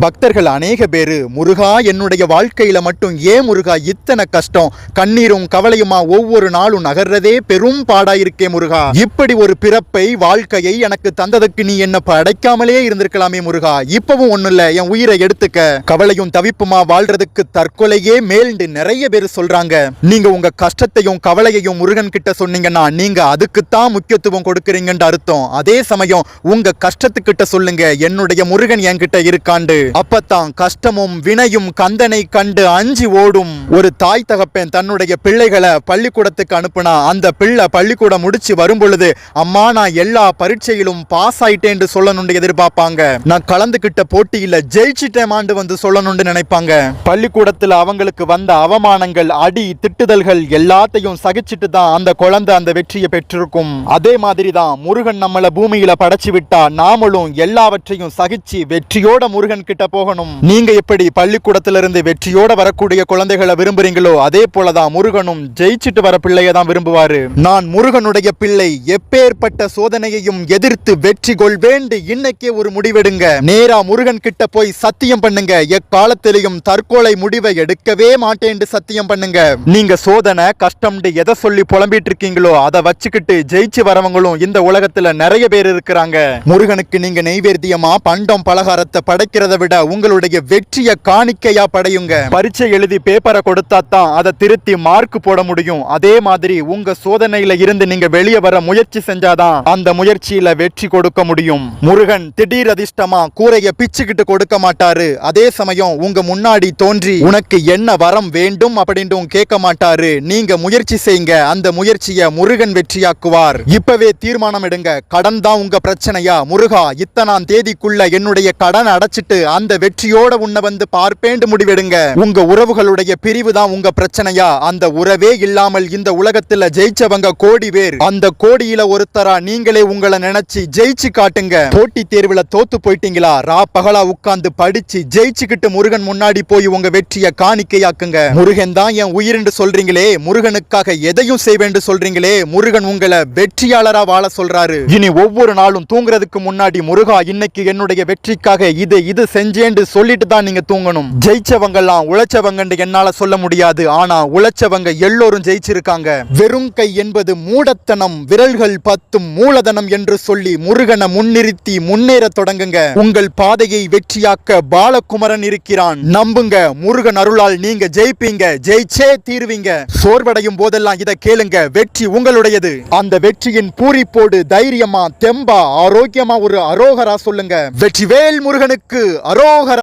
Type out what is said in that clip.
பக்தர்கள் அநேக பேர். முருகா என்னுடைய வாழ்க்கையில மட்டும் ஏன் முருகா? இத்தனை கஷ்டம். கண்ணீரும் கவலையுமா ஒவ்வொரு நாளும் நகர்றதே பெரும் பாடா இருக்கே முருகா. இப்படி ஒரு பிறப்பை வாழ்க்கையை எனக்கு தந்ததுக்கு நீ என்ன படைக்காமலே இருந்திருக்கலாமே முருகா. இப்பவும் ஒன்றும் இல்ல என் உயிரை எடுத்துக்க. கவலையும் தவிப்புமா வாழ்றதுக்கு தற்கொலையே மேல்ண்டு நிறைய பேர் சொல்றாங்க. நீங்க உங்க கஷ்டத்தையும் கவலையையும் முருகன் கிட்ட சொன்னீங்கன்னா நீங்க அதுக்குத்தான் முக்கியத்துவம் கொடுக்குறீங்கன்ற அர்த்தம். அதே சமயம் உங்க கஷ்டத்துக்கிட்ட சொல்லுங்க என்னுடைய முருகன் என்கிட்ட இருக்காண்டு. அப்பத்தான் கஷ்டமும் வினையும் கந்தனை கண்டு அஞ்சி ஓடும். ஒரு தாய் தகப்பன் தன்னுடைய பிள்ளைகளை பள்ளிக்கூடத்துக்கு அனுப்புனா அந்த பிள்ளை பள்ளிக்கூடம் முடிச்சு வரும் பொழுது அம்மா நான் எல்லா பரீட்சையிலும் பாஸ் ஆயிட்டேன்னு சொல்லணும்னு எதிர்பார்ப்பாங்க. நான் கலந்துகிட்ட போட்டியில ஜெயிச்சிட்டேமாண்டு வந்து சொல்லணும்னு நினைப்பாங்க. பள்ளிக்கூடத்துல அவங்களுக்கு வந்த அவமானங்கள் அடி திட்டுதல்கள் எல்லாத்தையும் சகிச்சிட்டு தான் அந்த குழந்தை அந்த வெற்றியை பெற்றிருக்கும். அதே மாதிரி தான் முருகன் நம்மளை பூமியில படைச்சு விட்டா நாமளும் எல்லாவற்றையும் சகிச்சு வெற்றியோட முருகன் கிட்ட போகணும். நீங்க எப்படி பள்ளிக்கூடத்திலிருந்து வெற்றியோட வரக்கூடிய குழந்தைகளை விரும்புறீங்களோ அதே போலதான் முருகனும் ஜெயிச்சிட்டு வர பிள்ளைய தான் விரும்புவாரு. நான் முருகனுடைய பிள்ளை எப்பேற்பட்ட சோதனையையும் எதிர்த்து வெற்றி கொள்வேண்டு இன்னைக்கே ஒரு முடிவெடுங்க. நேரா முருகன் கிட்ட போய் சத்தியம் பண்ணுங்க. எக்காலத்திலையும் தற்கொலை முடிவை எடுக்கவே மாட்டேன்னு சத்தியம் பண்ணுங்க. நீங்க சோதனை கஷ்டம்னு எதை சொல்லி புலம்பிட்டு இருக்கீங்களோ அதை வச்சுக்கிட்டு ஜெயிச்சு வரவங்களும் இந்த உலகத்துல நிறைய பேர் இருக்கிறாங்க. முருகனுக்கு நீங்க நெய்வேத்தியமா பண்டம் பலகாரத்தை படைக்கிறத விட உங்களுடைய வெற்றியை காணிக்கையா படையுங்க. பரீட்சை எழுதி பேப்பரை கொடுத்தா தான் அதை திருத்தி மார்க் போட முடியும். அதே மாதிரி உங்க சோதனையில இருந்து நீங்க வெளியே வர முயற்சி செஞ்சாதான் அந்த முயற்சியில வெற்றி கொடுக்க முடியும். முருகன் திடீர் அதிர்ஷ்டமா கூரைய பிச்சுக்கிட்டு கொடுக்க மாட்டாரு. அதே சமயம் உங்க முன்னாடி தோன்றி உனக்கு என்ன வரம் வேண்டும் அப்படின்னு கேட்க மாட்டாரு. நீங்க முயற்சி செய்யுங்க. அந்த முயற்சியை முருகன் வெற்றியாக்குவார். இப்பவே தீர்மானம் எடுங்க. கடன் தான் உங்க பிரச்சனையா? முருகா இத்தனாம் தேதிக்குள்ள என்னுடைய கடன் அடைச்சிட்டு அந்த வெற்றியோட உன்னை வந்து பார்ப்பேண்டு முடிவெடுங்க. உங்க உறவுகளுடைய பிரிவு தான் உங்க பிரச்சனையா? அந்த உறவே இல்லாமல் இந்த உலகத்துல ஜெயிச்சவங்க கோடி பேர். அந்த கோடியில ஒருத்தரா நீங்களே உங்களை நினைச்சு ஜெயிச்சு காட்டுங்க. போட்டி தேர்வுல தோத்து போயிட்டீங்களா? ரா பகலா உட்கார்ந்து படிச்சு ஜெயிச்சுக்கிட்டு முருகன் முன்னாடி போய் உங்க வெற்றிய காணிக்கையாக்குங்க. முருகன் தான் என் உயிர்னு சொல்றீங்களே. முருகனுக்காக எதையும் செய்வேண்டு சொல்றீங்களே. முருகன் உங்களை வெற்றியாளரா வாழ சொல்றாரு. இனி ஒவ்வொரு நாளும் தூங்குறதுக்கு முன்னாடி முருகா இன்னைக்கு என்னுடைய வெற்றிக்காக இது இது செஞ்சேன்னு சொல்லிட்டு தான் நீங்க தூங்கணும். ஜெயிச்சவங்க எல்லாம் உழைச்சவங்கன்னு என்னால சொல்ல முடியாது. ஆனா உழைச்சவங்க எல்லோரும் ஜெயிச்சிருக்காங்க. வெறும் கை என்பது மூடத்தனம் விரல்கள் பத்தும் மூலதனம் என்று சொல்லி முருகனை முன்னிறுத்தி முன்னேற தொடங்குங்க. உங்கள் பாதையை வெற்றியாக்க பாலகுமரன் இருக்கிறான். நம்புங்க முருகன் அருளால் நீங்க ஜெயிப்பீங்க ஜெயிச்சே தீருவீங்க. சோர்வடையும் போதெல்லாம் இதை கேளுங்க வெற்றி உங்களுடையது. அந்த வெற்றியின் பூரிப்போடு தைரியமா தெம்பா ஆரோக்கியமா ஒரு அரோகரா சொல்லுங்க. வெற்றிவேல் முருகனுக்கு அரோகர